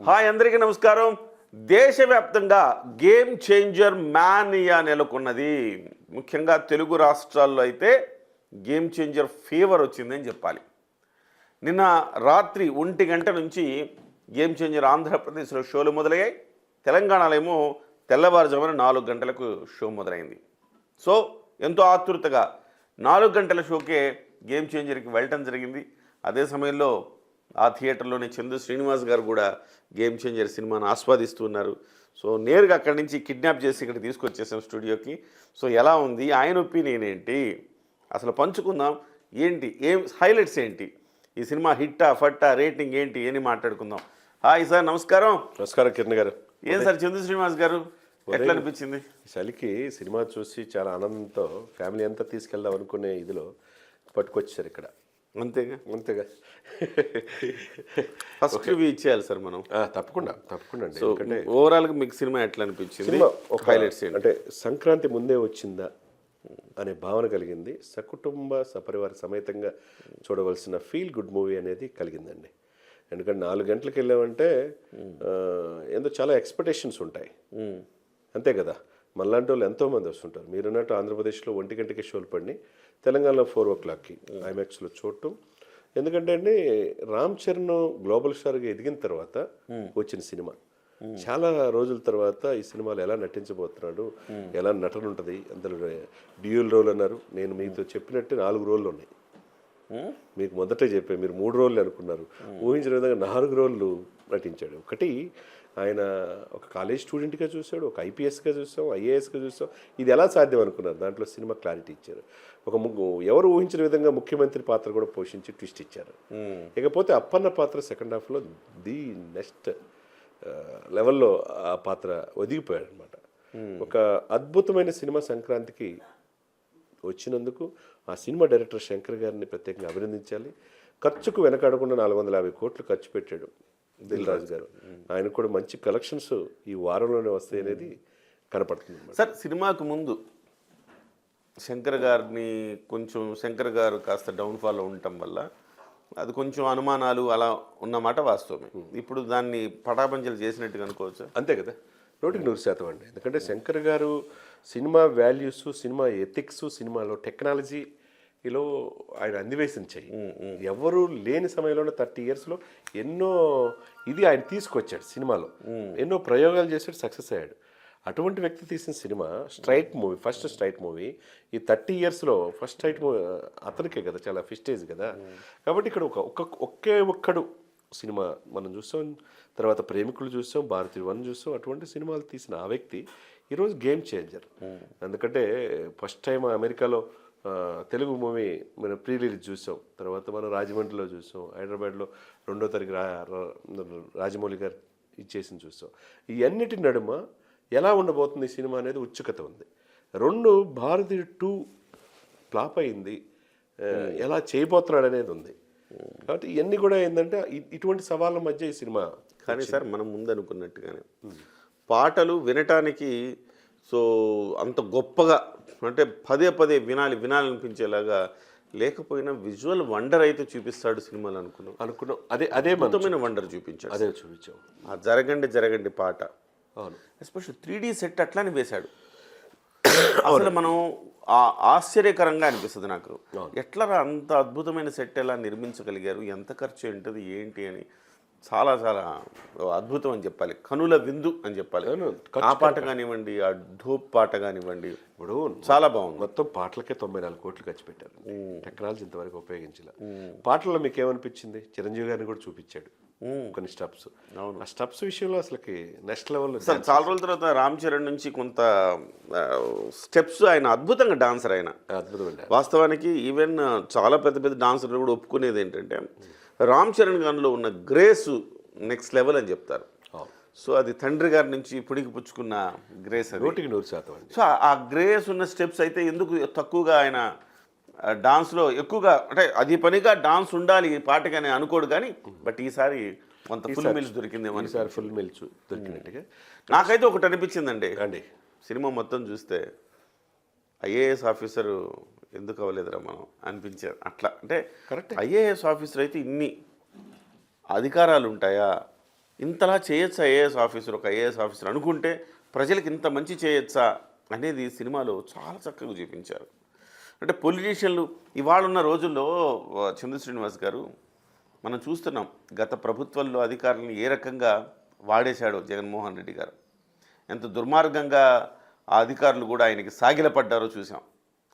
Hi అందరికీ నమస్కారం. దేశవ్యాప్తంగా గేమ్ చేంజర్ మ్యానియా నెలకొన్నది. ముఖ్యంగా తెలుగు రాష్ట్రాల్లో అయితే గేమ్ చేంజర్ ఫీవర్ వచ్చిందని చెప్పాలి. నిన్న రాత్రి ఒంటి గంట నుంచి గేమ్ చేంజర్ ఆంధ్రప్రదేశ్లో షోలు మొదలయ్యాయి. తెలంగాణలో ఏమో తెల్లవారుజామున నాలుగు గంటలకు షో మొదలైంది. సో ఎంతో ఆతృతగా నాలుగు గంటల షోకే గేమ్ చేంజర్కి వెళ్ళటం జరిగింది. అదే సమయంలో ఆ థియేటర్లోనే చందు శ్రీనివాస్ గారు కూడా గేమ్ చేంజర్ సినిమాను ఆస్వాదిస్తున్నారు సో నేరుగా అక్కడి నుంచి కిడ్నాప్ చేసి ఇక్కడ తీసుకొచ్చేసాం స్టూడియోకి. సో ఎలా ఉంది? ఆయన ఒపీనియన్ ఏంటి? అసలు పంచుకుందాం. ఏంటి? ఏం హైలైట్స్ ఏంటి? ఈ సినిమా హిట్టా ఫట్టా రేటింగ్ ఏంటి? అని మాట్లాడుకుందాం. హాయ్ సార్ నమస్కారం. నమస్కారం కిరణ్ గారు. ఏం సార్ చందు శ్రీనివాస్ గారు? ఎట్లా అనిపించింది? చలికి సినిమా చూసి చాలా ఆనందంతో ఫ్యామిలీ అంతా తీసుకెళ్దాం అనుకునే ఇదిలో పట్టుకొచ్చారు ఇక్కడ. అంతేగా అంతేగా. ఫస్ట్ రివ్యూ ఇచ్చేయాలి సార్ మనం. తప్పకుండా తప్పకుండా అండి. ఎందుకంటే ఓవరాల్గా మీకు సినిమా ఎట్లా అనిపించింది? ఒక హైలైట్స్ అంటే సంక్రాంతి ముందే వచ్చిందా అనే భావన కలిగింది. సకుటుంబ సపరివార సమేతంగా చూడవలసిన ఫీల్ గుడ్ మూవీ అనేది కలిగిందండి. ఎందుకంటే నాలుగు గంటలకు వెళ్ళామంటే ఏందో చాలా ఎక్స్పెక్టేషన్స్ ఉంటాయి. అంతే కదా? మళ్ళాంటి వాళ్ళు ఎంతోమంది వస్తుంటారు. మీరున్నట్టు ఆంధ్రప్రదేశ్లో ఒంటి గంటకి షోలు పడి తెలంగాణలో ఫోర్ ఓ క్లాక్కి ఐమాక్స్లో చూడటం ఎందుకంటే అండి రామ్ చరణ్ గ్లోబల్ స్టార్గా ఎదిగిన తర్వాత వచ్చిన సినిమా. చాలా రోజుల తర్వాత ఈ సినిమాలో ఎలా నటించబోతున్నాడు ఎలా నటన ఉంటుంది అందులో డ్యూయల్ రోల్ అన్నారు. నేను మీతో చెప్పినట్టు నాలుగు రోళ్ళు ఉన్నాయి? మీకు మొదటే చెప్పే మీరు మూడు రోజులు అనుకున్నారు. ఊహించిన విధంగా నాలుగు రోజులు నటించాడు. ఒకటి ఆయన ఒక కాలేజ్ స్టూడెంట్గా చూశాడు ఒక ఐపీఎస్గా చూసాం ఐఏఎస్గా చూసాం. ఇది ఎలా సాధ్యం అనుకున్నారు? దాంట్లో సినిమా క్లారిటీ ఇచ్చారు. ఒక ముగ్గు ఎవరు ఊహించిన విధంగా ముఖ్యమంత్రి పాత్ర కూడా పోషించి ట్విస్ట్ ఇచ్చారు. ఇకపోతే అప్పన్న పాత్ర సెకండ్ హాఫ్లో ది నెక్స్ట్ లెవెల్లో ఆ పాత్ర ఒదిగిపోయాడు అనమాట ఒక అద్భుతమైన సినిమా సంక్రాంతికి వచ్చినందుకు ఆ సినిమా డైరెక్టర్ శంకర్ గారిని ప్రత్యేకంగా అభినందించాలి. ఖర్చుకు వెనకాడకుండా నాలుగు వందల యాభై కోట్లు ఖర్చు పెట్టాడు దిల్ రాజు. గారు ఆయన కూడా మంచి కలెక్షన్స్ ఈ వారంలోనే వస్తాయి అనేది కనపడుతుంది. సార్ సినిమాకు ముందు శంకర్ గారిని కొంచెం శంకర్ గారు కాస్త డౌన్ఫాల్ ఉండటం వల్ల అది కొంచెం అనుమానాలు అలా ఉన్నమాట వాస్తవమే. ఇప్పుడు దాన్ని పటాపంచలు చేసినట్టుగా అనుకోవచ్చు? అంతే కదా. నూటికి నూరు శాతం అండి. ఎందుకంటే శంకర్ గారు సినిమా వాల్యూస్ సినిమా ఎథిక్స్ సినిమాలో టెక్నాలజీలో ఆయన అందివేసిన చెయ్యి ఎవరు లేని సమయంలోనే థర్టీ ఇయర్స్లో ఎన్నో ఇది ఆయన తీసుకొచ్చాడు సినిమాలో. ఎన్నో ప్రయోగాలు చేసాడు సక్సెస్ అయ్యాడు. అటువంటి వ్యక్తి తీసిన cinema straight movie first straight movie ఈ థర్టీ ఇయర్స్లో ఫస్ట్ స్ట్రైట్ మూవీ అతనికే కదా చాలా ఫిస్టేజ్ కదా. కాబట్టి ఇక్కడ ఒక ఒక్క ఒకే ఒక్కడు సినిమా మనం చూస్తాం తర్వాత ప్రేమికులు చూసాం భారతీయ వన్ చూస్తాం అటువంటి సినిమాలు తీసిన ఆ వ్యక్తి ఈరోజు గేమ్ చేంజర్. ఎందుకంటే ఫస్ట్ టైం అమెరికాలో తెలుగు మూవీ మనం ప్రీ రిలీజ్ చూసాం తర్వాత మనం రాజమండ్రిలో చూసాం హైదరాబాద్లో రెండో తారీఖు రా రాజమౌళి గారు ఇచ్చేసి చూసాం ఈ అన్నిటి నడుమ ఎలా ఉండబోతుంది ఈ సినిమా అనేది ఉత్సుకత ఉంది. రెండు భారతీయ టూ ఫ్లాప్ అయింది. ఆ, ఎలా చేయబోతున్నాడు అనేది ఉంది. కాబట్టి ఇవన్నీ కూడా ఏంటంటే ఇటువంటి సవాళ్ళ మధ్య ఈ సినిమా కానీ సార్ మనం ముందు అనుకున్నట్టుగానే పాటలు వినటానికి సో అంత గొప్పగా అంటే పదే పదే వినాలి వినాలనిపించేలాగా లేకపోయినా విజువల్ వండర్ అయితే చూపిస్తాడు సినిమాలు అనుకున్నాం. అనుకున్నాం. అదే అదే మనం అద్భుతమైన వండర్ చూపించాడు అదే చూపించాం. ఆ జరగండి జరగండి పాట. ఎస్పెషల్ త్రీ డీ సెట్ అట్లానే వేశాడు అసలు మనం ఆశ్చర్యకరంగా అనిపిస్తుంది నాకు. ఎట్లా అంత అద్భుతమైన సెట్ ఎలా నిర్మించగలిగారు? ఎంత ఖర్చు ఏంటది ఏంటి అని చాలా చాలా అద్భుతం అని చెప్పాలి. కనుల విందు అని చెప్పాలి. ఆ పాట కానివ్వండి ఆ ధూప్ పాట కానివ్వండి ఇప్పుడు చాలా బాగుంది. మొత్తం పాటలకే తొంభై నాలుగు కోట్లు ఖర్చు పెట్టారు. టెక్నాలజీ ఇంతవరకు ఉపయోగించలే. పాటల్లో మీకు ఏమనిపించింది? చిరంజీవి గారిని కూడా చూపించాడు. కొన్ని స్టెప్స్. అవును. ఆ స్టెప్స్ విషయంలో అసలుకి నెక్స్ట్ లెవెల్ అసలు చాలా రోజుల తర్వాత రామ్ చరణ్ నుంచి కొంత స్టెప్స్ ఆయన అద్భుతంగా డాన్సర్ ఆయన. అద్భుతమైన వాస్తవానికి ఈవెన్ చాలా పెద్ద పెద్ద డాన్సర్లు కూడా ఒప్పుకునేది ఏంటంటే రామ్ చరణ్ గారిలో ఉన్న గ్రేస్ నెక్స్ట్ లెవెల్ అని చెప్తారు. సో అది తండ్రి గారి నుంచి పుడికి పుచ్చుకున్న గ్రేస్ నూటికి నూరు శాతం సో ఆ గ్రేస్ ఉన్న స్టెప్స్ అయితే ఎందుకు తక్కువగా ఆయన డాన్స్లో ఎక్కువగా అంటే అది పనిగా డాన్స్ ఉండాలి ఈ పాటకి అని అనుకోడు కానీ బట్ ఈసారి కొంత ఫుల్ మిల్స్ దొరికిందేమో. ఈసారి ఫుల్ మిల్ చూ దొరికినట్టుగా నాకైతే ఒకటి అనిపించిందండి. అండి సినిమా మొత్తం చూస్తే ఐఏఎస్ ఆఫీసరు ఎందుకు అవ్వలేదురా మనం అనిపించారు. అట్లా అంటే Correct. ఐఏఎస్ ఆఫీసర్ అయితే ఇన్ని అధికారాలు ఉంటాయా? ఇంతలా చేయొచ్చా ఐఏఎస్ ఆఫీసర్? ఒక ఐఏఎస్ ఆఫీసర్ అనుకుంటే ప్రజలకు ఇంత మంచి చేయొచ్చా? అనేది సినిమాలో చాలా చక్కగా చూపించారు. అంటే పొలిటీషియన్లు ఇవాళ ఉన్న రోజుల్లో చంద్ర శ్రీనివాస్ గారు మనం చూస్తున్నాం గత ప్రభుత్వంలో అధికారులను ఏ రకంగా వాడేశాడో జగన్మోహన్ రెడ్డి గారు. ఎంత దుర్మార్గంగా ఆ అధికారులు కూడా ఆయనకి సాగిలపడ్డారో చూసాం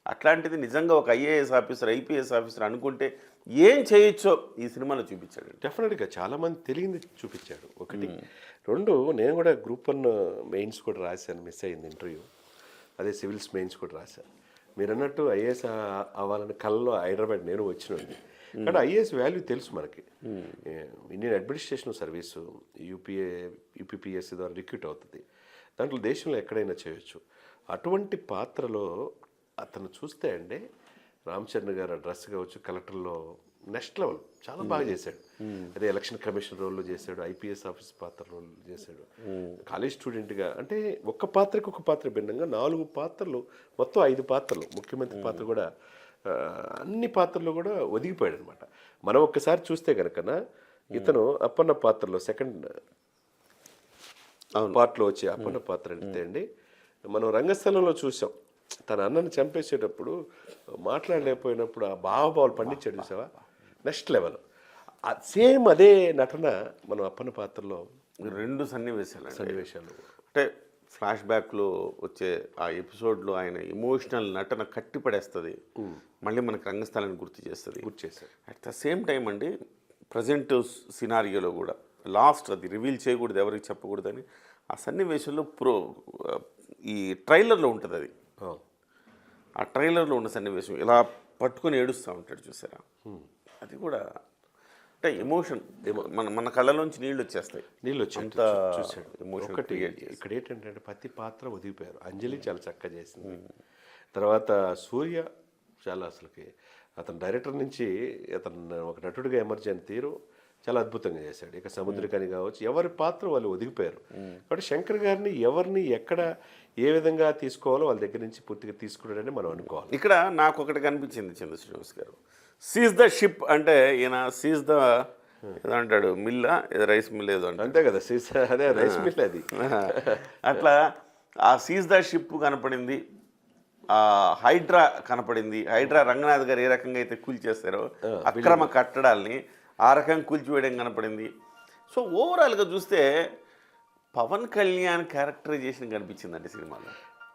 అట్లాంటిది నిజంగా ఒక ఐఏఎస్ ఆఫీసర్ ఐపీఎస్ ఆఫీసర్ అనుకుంటే ఏం చేయొచ్చో ఈ సినిమాలో చూపించాడు. డెఫినెట్గా చాలామంది తెలియంది చూపించాడు. ఒకటి. రెండు నేను కూడా గ్రూప్ వన్ మెయిన్స్ కూడా రాశాను మిస్ అయింది ఇంటర్వ్యూ. అదే సివిల్స్ మెయిన్స్ కూడా రాశాను. మీరు అన్నట్టు ఐఏఎస్ అవ్వాలని కళ్ళలో హైదరాబాద్ నేను వచ్చినండి కానీ ఐఏఎస్ వాల్యూ తెలుసు మనకి. Indian administration service UPA UPPSC ద్వారా రిక్రూట్ అవుతుంది. దాంట్లో దేశంలో ఎక్కడైనా చేయొచ్చు. అటువంటి పాత్రలో అతను చూస్తే అండి రామచరణ్ గారు డ్రెస్ కావచ్చు కలెక్టర్లో నెక్స్ట్ లెవెల్. చాలా బాగా చేశాడు. అదే ఎలక్షన్ కమిషన్ రోల్లో చేశాడు ఐపీఎస్ ఆఫీస్ పాత్ర రోల్ చేశాడు. కాలేజ్ స్టూడెంట్గా అంటే ఒక్క పాత్రకి ఒక పాత్ర భిన్నంగా నాలుగు పాత్రలు మొత్తం ఐదు పాత్రలు. ముఖ్యమంత్రి పాత్ర కూడా అన్ని పాత్రలు కూడా ఒదిగిపోయాడు అనమాట మనం ఒక్కసారి చూస్తే కనుకన ఇతను అప్పన్న పాత్రలో సెకండ్ పార్ట్లో వచ్చే అప్పన్న పాత్ర అంటే అండి మనం రంగస్థలంలో చూసాం. తన అన్నని చంపేసేటప్పుడు మాట్లాడలేకపోయినప్పుడు ఆ భావభావాలు పండించాడు చూసావా? Next level. సేమ్ అదే నటన మనం అప్పన్న పాత్రలో రెండు సన్నివేశాలు సన్నివేశాలు. అంటే ఫ్లాష్ బ్యాక్లో వచ్చే ఆ ఎపిసోడ్లో ఆయన ఎమోషనల్ నటన కట్టిపడేస్తుంది. మళ్ళీ మనకు రంగస్థలాన్ని గుర్తు చేస్తుంది. గుర్తు చేశారు అట్ ద సేమ్ టైం అండి ప్రజెంట్ సినారియోలో కూడా లాస్ట్ అది రివీల్ చేయకూడదు ఎవరికి చెప్పకూడదని ఆ సన్నివేశంలో ప్రో ఈ ట్రైలర్లో ఉంటుంది అది. ఆ, ఆ ట్రైలర్లో ఉన్న సన్నివేశం ఇలా పట్టుకొని ఏడుస్తూ ఉంటాడు చూసారా? అది కూడా అంటే ఎమోషన్ మన మన కళ్ళలోంచి నీళ్ళు వచ్చేస్తాయి నీళ్ళు వచ్చి అంత చూశాడు. ఎమోషన్ ఒకటి ఇక్కడ ఏంటంటే ప్రతి పాత్ర ఒదిగిపోయారు అంజలి చాలా చక్కగా చేసింది. తర్వాత సూర్య చాలా అసలుకి అతను డైరెక్టర్ నుంచి అతను ఒక నటుడిగా ఎమర్జీ అని తీరు చాలా అద్భుతంగా చేశాడు. ఇక సముద్రికని కావచ్చు ఎవరి పాత్ర వాళ్ళు ఒదిగిపోయారు కాబట్టి శంకర్ గారిని ఎవరిని ఎక్కడ ఏ విధంగా తీసుకోవాలో వాళ్ళ దగ్గర నుంచి పూర్తిగా తీసుకున్నాడని మనం అనుకోవాలి. ఇక్కడ నాకు ఒకటి కనిపించింది చంద్ర శ్రీనివాస్ గారు. సీజ్ ద షిప్ అంటే ఈయన సీజ్ ద ఏదో అంటాడు మిల్లా? ఏదో రైస్ మిల్ ఏదో అంటాడు. అంతే కదా సీసా అదే రైస్ మిల్ అది. అట్లా ఆ సీజ్ ద షిప్ కనపడింది ఆ హైడ్రా కనపడింది. హైడ్రా రంగనాథ్ గారు ఏ రకంగా అయితే కూల్చేస్తారో అక్రమ కట్టడాల్ని ఆ రకంగా కూల్చివేయడం కనపడింది. సో ఓవరాల్గా చూస్తే పవన్ కళ్యాణ్ క్యారెక్టరైజేషన్ కనిపించిందండి సినిమాలో.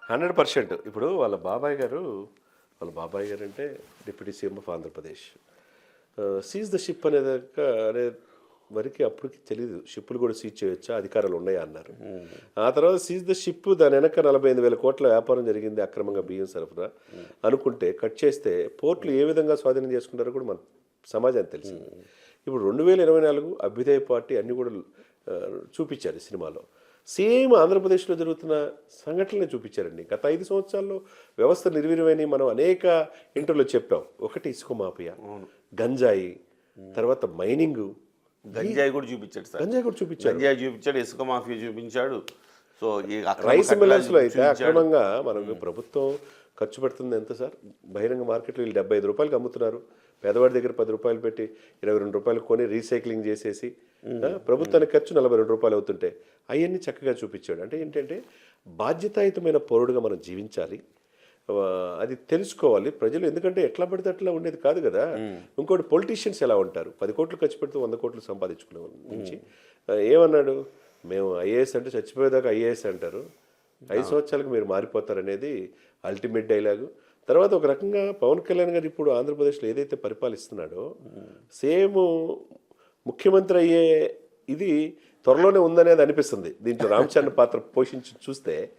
Hundred percent. ఇప్పుడు వాళ్ళ బాబాయ్ గారు వాళ్ళ బాబాయ్ గారు అంటే deputy CM of Andhra Pradesh. Seize the ship అనేది అనే వరకు అప్పటికి తెలియదు షిప్పులు కూడా సీజ్ చేయొచ్చా? అధికారాలు ఉన్నాయా? అన్నారు. ఆ తర్వాత సీజ్ ద షిప్ దాని వెనక నలభై ఐదు వేల కోట్ల వ్యాపారం జరిగింది అక్రమంగా బియ్యం సరఫరా అనుకుంటే కట్ చేస్తే పోర్టులు ఏ విధంగా స్వాధీనం చేసుకుంటారో కూడా మన సమాజానికి తెలిసింది. ఇప్పుడు రెండు వేల ఇరవై నాలుగు అభ్యుదయ పార్టీ అన్ని కూడా చూపించారు సినిమాలో. సేమ్ ఆంధ్రప్రదేశ్లో జరుగుతున్న సంఘటనలే చూపించారండి. గత ఐదు సంవత్సరాల్లో వ్యవస్థ నిర్వీర్యమని మనం అనేక ఇంటర్లో చెప్పాం. ఒకటి ఇసుక మాఫియా గంజాయి తర్వాత మైనింగ్. గంజాయి కూడా చూపించాడు సార్. గంజాయి కూడా చూపించారు. గంజాయి చూపించాడు ఇసుక మాఫియా చూపించాడు. సో ఈ రైస్ మిల్లర్స్లో అయితే చూపించాడు. అక్రమంగా మనకు ప్రభుత్వం ఖర్చు పెడుతుంది ఎంత సార్? బహిరంగ మార్కెట్లో వీళ్ళు డెబ్బై ఐదు రూపాయలకి అమ్ముతున్నారు. పేదవాడి దగ్గర పది రూపాయలు పెట్టి ఇరవై రెండు రూపాయలు కొని రీసైక్లింగ్ చేసేసి ప్రభుత్వానికి ఖర్చు నలభై రెండు రూపాయలు అవుతుంటే అవన్నీ చక్కగా చూపించాడు. అంటే ఏంటంటే బాధ్యతాయుతమైన పౌరుడుగా మనం జీవించాలి. అది తెలుసుకోవాలి. ప్రజలు ఎందుకంటే ఎట్లా పడితే అట్లా ఉండేది కాదు కదా. ఇంకోటి పొలిటీషియన్స్ ఎలా ఉంటారు? పది కోట్లు ఖర్చు పెడితే వంద కోట్లు సంపాదించుకునే నుంచి. ఏమన్నాడు? మేము ఐఏఎస్ అంటే చచ్చిపోయేదాకా ఐఏఎస్ అంటారు. ఐదు సంవత్సరాలకు మీరు మారిపోతారు అనేది అల్టిమేట్ డైలాగు. తర్వాత ఒక రకంగా పవన్ కళ్యాణ్ గారు ఇప్పుడు ఆంధ్రప్రదేశ్లో ఏదైతే పరిపాలిస్తున్నాడో సేమ్ ముఖ్యమంత్రి అయ్యే ఇది త్వరలోనే ఉందనేది అనిపిస్తుంది. దీంట్లో రామచరణ్ పాత్ర పోషించి చూస్తే.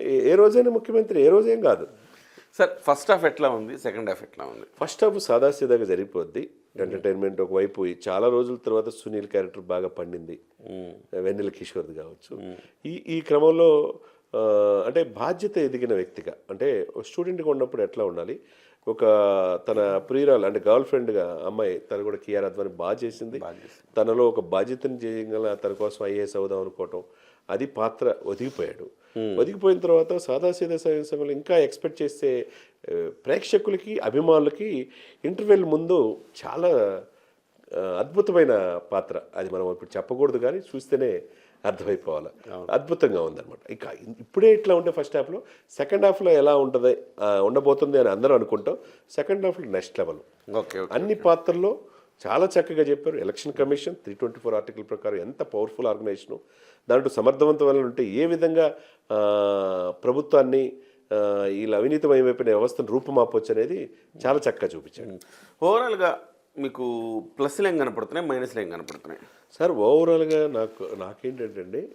ఏ- రోజైనా ముఖ్యమంత్రి ఏ రోజేం కాదు. సార్ ఫస్ట్ హాఫ్ ఎట్లా ఉంది? సెకండ్ హాఫ్ ఎట్లా ఉంది? ఫస్ట్ హాఫ్ సాదాసీదాగా జరిగిపోద్ది. ఎంటర్టైన్మెంట్ ఒకవైపు చాలా రోజుల తర్వాత సునీల్ క్యారెక్టర్ బాగా పండింది. వెన్నెల కిషోర్ది కావచ్చు. ఈ ఈ క్రమంలో అంటే బాధ్యత ఎదిగిన వ్యక్తిగా అంటే స్టూడెంట్గా ఉన్నప్పుడు ఎట్లా ఉండాలి? ఒక తన ప్రియురాలు అంటే గర్ల్ ఫ్రెండ్గా అమ్మాయి తను కూడా కియార్ అద్వాని బాగా చేసింది. తనలో ఒక బాధ్యతను చేయగల తన కోసం ఐఏఎస్ అవుదాం అనుకోవటం అది పాత్ర ఒదిగిపోయాడు. ఒదిగిపోయిన తర్వాత సాదాసీదా సమయంలో ఇంకా ఎక్స్పెక్ట్ చేసే ప్రేక్షకులకి అభిమానులకి ఇంటర్వెల్ ముందు చాలా అద్భుతమైన పాత్ర. అది మనం ఇప్పుడు చెప్పకూడదు కానీ చూస్తేనే అర్థమైపోవాలి. అద్భుతంగా ఉందన్నమాట. ఇక ఇప్పుడే ఇట్లా ఉంటే ఫస్ట్ హాఫ్లో సెకండ్ హాఫ్లో ఎలా ఉంటుంది ఉండబోతుంది అని అందరూ అనుకుంటాం. సెకండ్ హాఫ్లో నెక్స్ట్ లెవెల్ ఓకే అన్ని పాత్రల్లో చాలా చక్కగా చెప్పారు. Election commission three twenty four article ప్రకారం ఎంత పవర్ఫుల్ ఆర్గనైజేషను దాంట్లో సమర్థవంతమైన ఉంటే ఏ విధంగా ప్రభుత్వాన్ని వీళ్ళ అవినీతిమయమైపోయిన వ్యవస్థను రూపుమాపొచ్చు అనేది చాలా చక్కగా చూపించాడు. ఓవరాల్గా మీకు ప్లస్లు ఏం కనపడుతున్నాయి మైనస్లు ఏం కనపడుతున్నాయి? సార్ ఓవరాల్గా నాకు నాకేంటంటే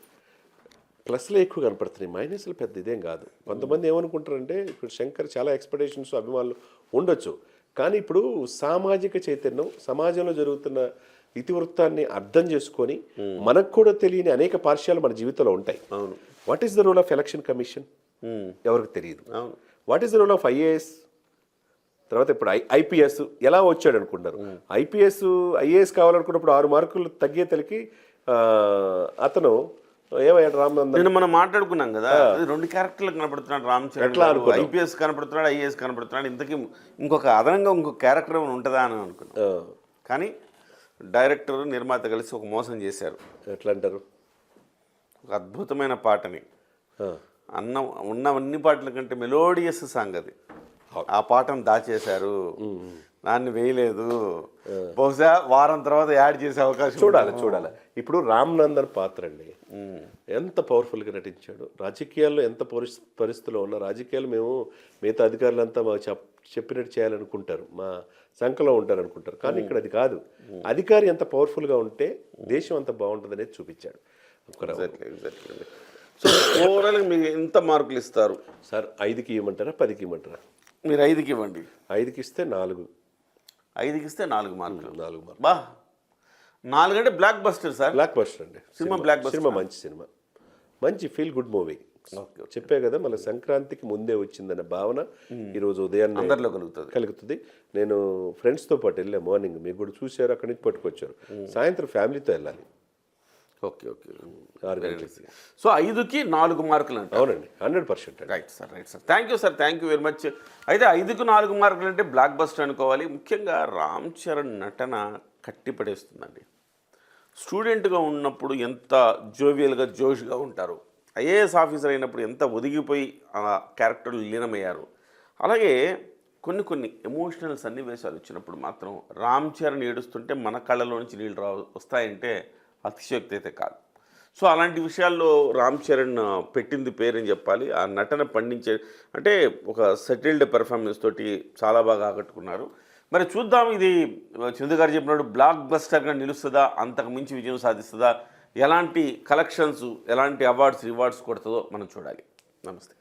ప్లస్లే ఎక్కువ కనపడుతున్నాయి మైనస్లు పెద్ద ఇదేం కాదు. కొంతమంది ఏమనుకుంటారంటే ఇప్పుడు శంకర్ చాలా ఎక్స్పెక్టేషన్స్ అభిమానులు ఉండొచ్చు. కానీ ఇప్పుడు సామాజిక చైతన్యం సమాజంలో జరుగుతున్న ఇతివృత్తాన్ని అర్థం చేసుకొని మనకు కూడా తెలియని అనేక పార్శ్యాలు మన జీవితంలో ఉంటాయి. అవును. What is the role of election commission. ఎవరికి తెలియదు. అవును. What is the role of IAS తర్వాత ఇప్పుడు ఐ ఐపీఎస్ ఎలా వచ్చాడు అనుకుంటారు? ఐపీఎస్ ఐఏఎస్ కావాలనుకున్నప్పుడు ఆరు మార్కులు తగ్గే తలకి అతను ఏమయ్యాడు రామనందన్? నిన్న మనం మాట్లాడుకున్నాం కదా అది రెండు క్యారెక్టర్లు కనపడుతున్నాడు రామ్ చరణ్? ఐపీఎస్ కనపడుతున్నాడు ఐఏఎస్ కనపడుతున్నాడు ఇంతకీ ఇంకొక అదనంగా ఇంకొక క్యారెక్టర్ ఉంటుందా అని అనుకున్నాం. ఆ, కానీ డైరెక్టర్ నిర్మాత కలిసి ఒక మోసం చేశారు. ఎట్లా అంటారు ఒక అద్భుతమైన పాటని. అన్న ఉన్న అన్ని పాటల కంటే మెలోడియస్ సాంగ్ అది. ఆ పాటను దాచేశారు. దాన్ని వేయలేదు. బహుశా వారం తర్వాత యాడ్ చేసే అవకాశం చూడాలి చూడాలి. ఇప్పుడు రామ్ నందన్ పాత్ర అండి. ఎంత పవర్ఫుల్గా నటించాడు. రాజకీయాల్లో ఎంత పరిస్ పరిస్థితిలో ఉన్న రాజకీయాలు మేము మిగతా అధికారులంతా మాకు చెప్ చెప్పినట్టు చేయాలనుకుంటారు. మా సంఖలో ఉంటారు అనుకుంటారు కానీ ఇక్కడ అది కాదు. అధికారి ఎంత పవర్ఫుల్గా ఉంటే దేశం అంత బాగుంటుంది అనేది చూపించాడు. సో ఓవరాల్గా మీకు ఎంత మార్కులు ఇస్తారు? సార్ ఐదుకి ఇవ్వమంటారా పదికి ఇవ్వమంటారా? మీరు ఐదుకి ఇవ్వండి. ఐదుకి ఇస్తే నాలుగు. ఐదుకి ఇస్తే నాలుగు మార్కులు. నాలుగు మార్కులు. బా. నాలుగు అంటే blockbuster sir. Blockbuster అండి. Cinema blockbuster. సినిమా మంచి సినిమా. మంచి ఫీల్ గుడ్ మూవీ. చెప్పే కదా మన సంక్రాంతికి ముందే వచ్చిందన్న భావన ఈరోజు ఉదయాన్నే అందరిలో కలుగుతుంది. కలుగుతుంది. నేను ఫ్రెండ్స్తో పాటు వెళ్ళా మార్నింగ్. మీరు కూడా చూశారు అక్కడి నుంచి పట్టుకొచ్చారు. సాయంత్రం ఫ్యామిలీతో వెళ్ళాలి. Okay okay. సో ఐదుకి నాలుగు మార్కులు అంట అవునండి hundred percent right sir right sir thank you sir thank you very much అయితే ఐదుకు నాలుగు మార్కులు అంటే బ్లాక్ బస్టర్ అనుకోవాలి. ముఖ్యంగా రామ్ చరణ్ నటన కట్టిపడేస్తుందండి స్టూడెంట్గా ఉన్నప్పుడు ఎంత జోవియల్గా జోష్గా ఉంటారు. ఐఏఎస్ ఆఫీసర్ అయినప్పుడు ఎంత ఒదిగిపోయి ఆ క్యారెక్టర్లు లీనమయ్యారు. అలాగే కొన్ని కొన్ని ఎమోషనల్ సన్నివేశాలు వచ్చినప్పుడు మాత్రం రామ్ చరణ్ ఏడుస్తుంటే మన కళ్ళలో నుంచి నీళ్ళు రా వస్తాయంటే అతిశయోక్తి అయితే కాదు. సో అలాంటి విషయాల్లో రామ్ చరణ్ పెట్టింది పేరని చెప్పాలి. ఆ నటన పండించే అంటే ఒక సెటిల్డ్ పెర్ఫార్మెన్స్ తోటి చాలా బాగా ఆకట్టుకున్నారు. మరి చూద్దాం ఇది చందు గారు చెప్పినట్టు బ్లాక్ బస్టర్గా నిలుస్తుందా? అంతకు మించి విజయం సాధిస్తుందా? ఎలాంటి కలెక్షన్స్ ఎలాంటి అవార్డ్స్ రివార్డ్స్ కొడుతుందో మనం చూడాలి. నమస్తే.